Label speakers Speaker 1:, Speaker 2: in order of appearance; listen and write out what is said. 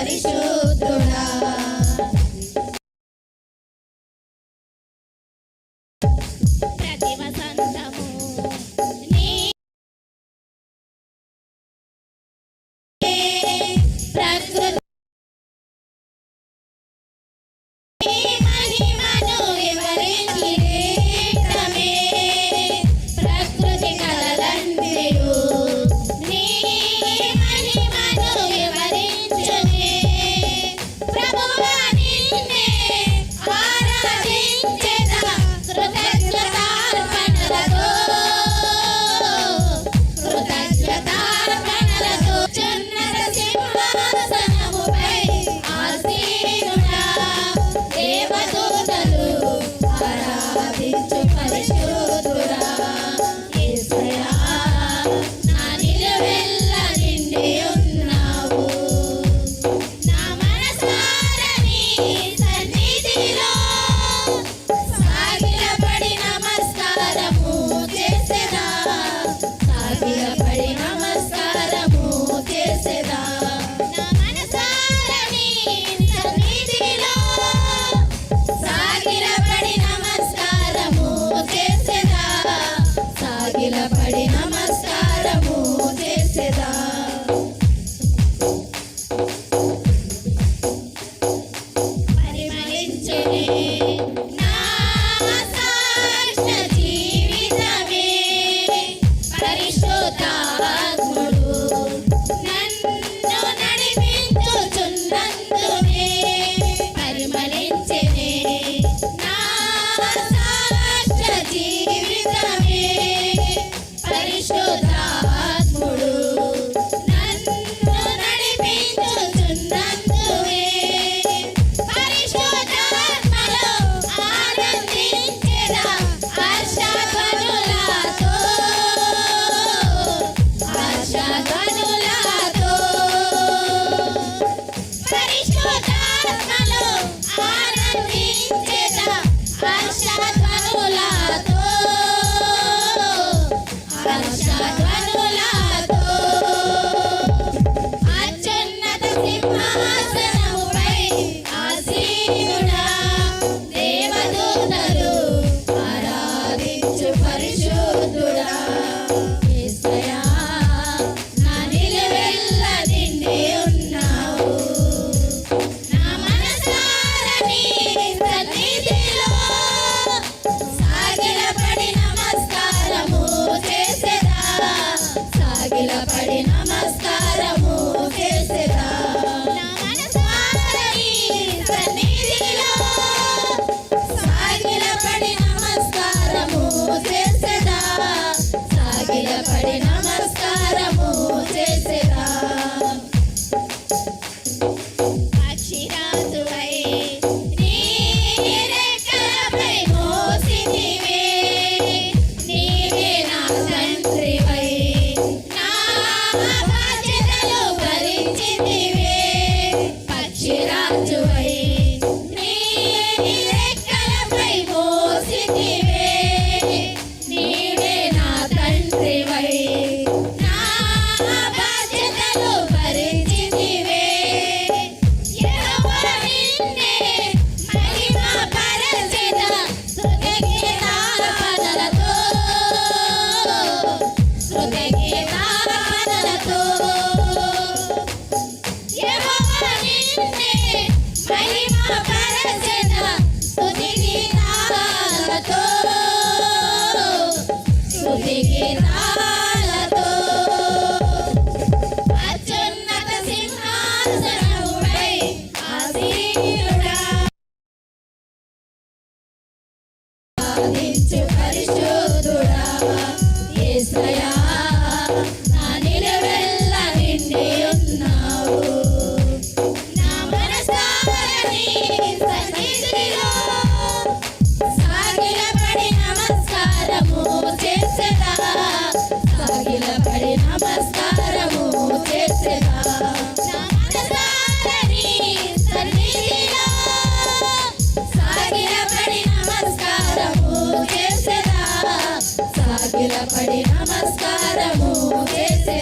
Speaker 1: Parishu. దేవదూతలు ఆరాధించు పరిశుద్ధ పడి నమస్కారము చేసేదా? పడి నమస్కారము చేసేదా? సాగిల పడి నమస్కారము చేసే